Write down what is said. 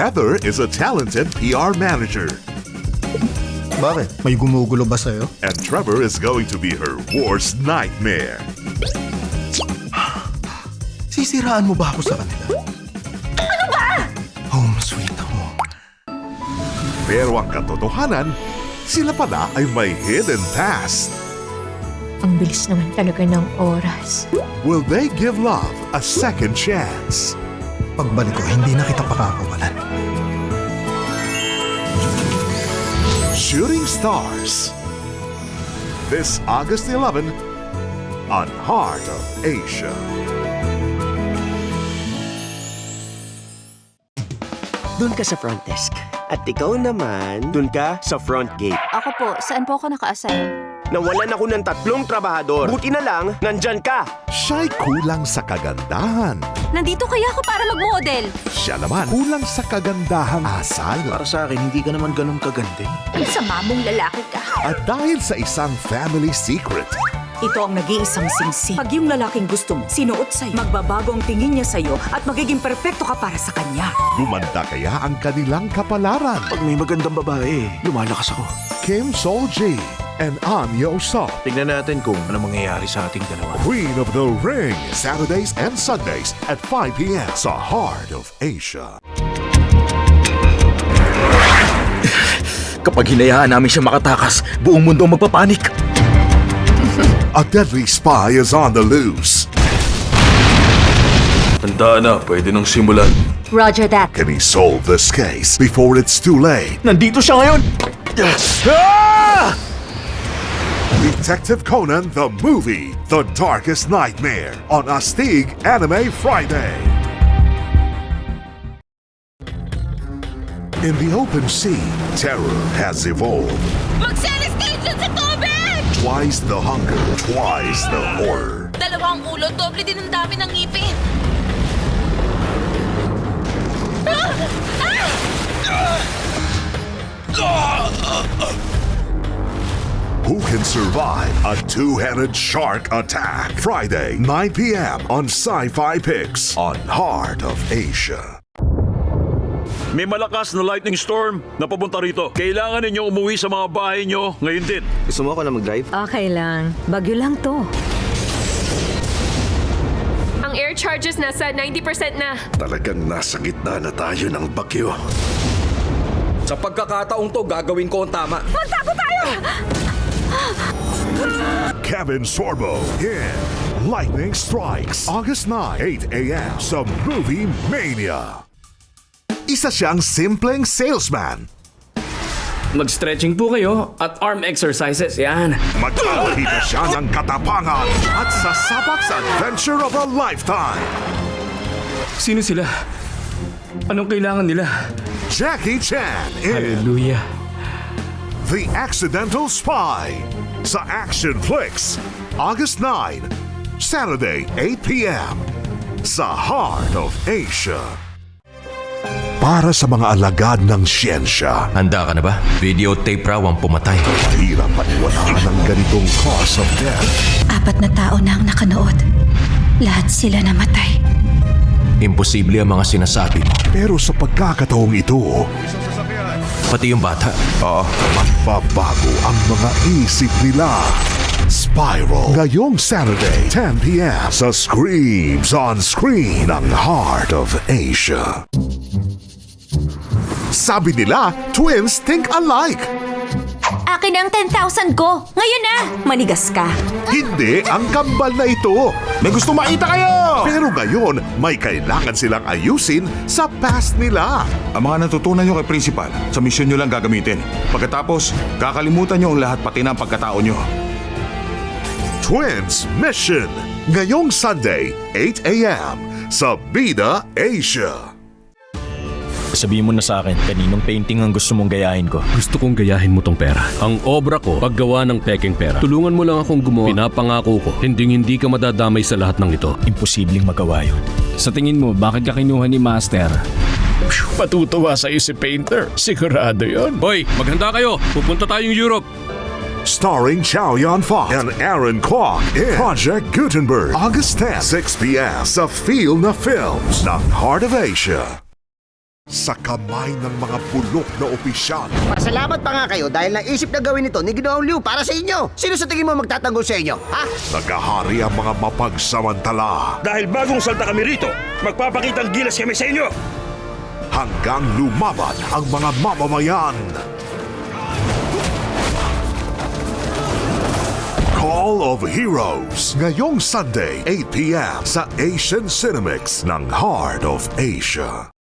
Heather is a talented PR manager, Bakit? May gumugulo ba sa'yo? and Trevor is going to be her worst nightmare. Sisiraan mo ba ako sa kanila? Ano ba? Home sweet home. Pero ang katotohanan, sila pala ay may hidden past. Ang bilis naman talaga ng oras. Will they give love a second chance? Pagbalik ko, hindi na kita pakakawalan. Shooting Stars. This August 11 on Heart of Asia. Doon ka sa front desk. At ikaw naman, doon ka sa front gate. Ako po, saan po ako naka-assign? Nawalan ako ng tatlong trabahador. Buti na lang, nandyan ka. Siya'y kulang sa kagandahan. Nandito kaya ako para mag-model. Siya naman kulang sa kagandahang asal. Para sa akin, hindi ka naman ganun kaganda. Ang sama mong lalaki ka. At dahil sa isang family secret, Ito ang nag-iisang singsi. Pag yung lalaking gusto mo, sinuot sa'yo, magbabago ang tingin niya sa'yo at magiging perpekto ka para sa kanya. gumanda kaya ang kanilang kapalaran. Pag may magandang babae, lumalakas ako. Kim Sol G and An Yo So, Tingnan natin kung ano mangyayari sa ating dalawa. Queen of the Ring, Saturdays and Sundays at 5 p.m. sa Heart of Asia. Kapag hinayaan namin siya makatakas, buong mundo ang magpapanik. A deadly spy is on the loose. Handa na, pwede nang simulan. Roger that. Can he solve this case before it's too late? Nandito siya ngayon! Detective Conan the movie, The Darkest Nightmare on Astig Anime Friday. In the open sea, terror has evolved. Mag-sanitation sa tubig! Twice the hunger, twice the horror. Dalawang ulo, doble din ang dami ng ngipin. Survive a two-headed shark attack? Friday, 9 p.m. on Sci-Fi Pix on Heart of Asia. May malakas na lightning storm na papunta rito. Kailangan ninyo umuwi sa mga bahay nyo ngayon din. Gusto mo ako na mag-drive? Okay lang. Bagyo lang to. Ang air charges nasa 90% na. Talagang nasa gitna na tayo ng bagyo. Sa pagkakataong to, gagawin ko ang tama. Kevin Sorbo in Lightning Strikes. August 9, 8 a.m. sa Movie Mania. Isa siyang simpleng salesman. Mag-stretching po kayo at arm exercises, yan. Magpapakita siya ng katapangan at sasabak sa adventure of a lifetime. Sino sila? Anong kailangan nila? Jackie Chan in Hallelujah. The Accidental Spy sa Action Flix. August 9, Saturday, 8 p.m. sa Heart of Asia. Para sa mga alagad ng siyensya, Handa ka na ba? Videotape raw ang pumatay. hirap paniwalaan ng ganitong cause of death. Apat na tao na ang nakanood. Lahat sila namatay. Imposible ang mga sinasabi mo. Pero sa pagkakataong ito, Pati yung bata. magbabago ang mga isip nila. Spiral. Ngayong Saturday, 10 p.m. sa Screams on Screen ng Heart of Asia. Sabi nila, twins think alike. Akin ang 10,000 ko. Ngayon na! Manigas ka. Hindi ang kambal na ito. May gusto makita kayo! Pero ngayon, may kailangan silang ayusin sa past nila. Ang mga natutunan nyo kay Principal, sa misyon nyo lang gagamitin. Pagkatapos, kakalimutan nyo ang lahat pati ang pagkatao nyo. Twins Mission. Ngayong Sunday, 8 a.m. sa Bida Asia. Sabihin mo na sa akin, kaninong painting ang gusto mong gayahin ko? Gusto kong gayahin mo tong pera. Ang obra ko, paggawa ng peking pera. Tulungan mo lang akong gumawa. Pinapangako ko, hindi hindi ka madadamay sa lahat ng ito. Imposibleng magawa yun. Sa tingin mo, bakit ka kinuha ni Master? Patutuwa sa si Painter. Sigurado yon. Hoy, maghanda kayo. Pupunta tayong Europe. Starring Chow Yun Fat and Aaron Kwok in Project Gutenberg. August 10, 6 p.m. sa Feel na Films ng Heart of Asia. Sa kamay ng mga bulok na opisyal. Pasalamat pa nga kayo dahil naisip na gawin ito ni Ginoong Liu para sa inyo. Sino sa tingin mo magtatanggol sa inyo? Ha? Nagahari ang mga mapagsamantala Dahil bagong salta kami rito, magpapakitang gilas kami sa inyo. hanggang lumaban ang mga mamamayan. Call of Heroes ngayong Sunday 8pm sa Asian Cinemix ng Heart of Asia.